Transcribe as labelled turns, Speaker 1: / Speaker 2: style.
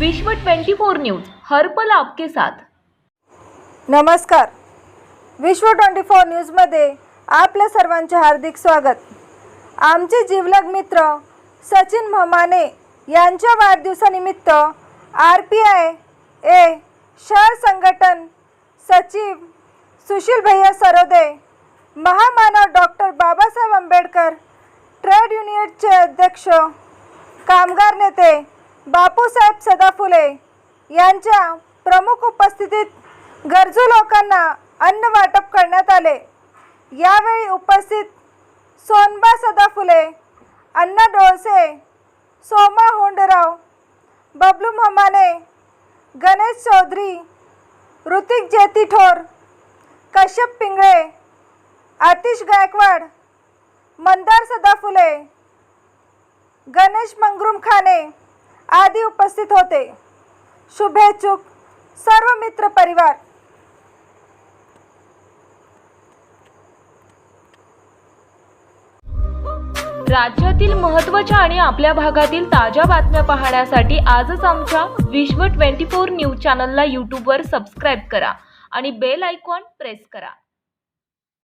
Speaker 1: विश्व 24 न्यूज हर पल आपके साथ.
Speaker 2: नमस्कार. विश्व ट्वेंटी फोर न्यूजमध्ये आपल्या सर्वांचे हार्दिक स्वागत. आमचे जीवलग मित्र सचिन महमाने यांच्या वाढदिवसानिमित्त आर पी आय ए शहर संघटन सचिव सुशील भैया सरोदे महामानव डॉक्टर बाबासाहेब आंबेडकर ट्रेड युनियनचे अध्यक्ष कामगार नेते बापूसाहेब सदाफुले यांच्या प्रमुख उपस्थितीत गरजू लोकांना अन्न वाटप करण्यात आले. यावेळी उपस्थित सोनबा सदाफुले अण्णा डोळसे सोमा होंडराव बबलू ममाने गणेश चौधरी ऋतिक जेतीठोर कश्यप पिंगळे आतिश गायकवाड मंदार सदाफुले गणेश मंगरुम खाने आदी उपस्थित होते. शुभेच्छुक सर्व मित्र परिवार.
Speaker 1: राज्यातील महत्त्वाच्या आणि आपल्या भागातील ताज्या बातम्या पाहण्यासाठी आजच आमच्या विश्व 24 न्यूज चॅनलला यूट्यूबवर सबस्क्राईब करा आणि बेल आयकॉन प्रेस करा.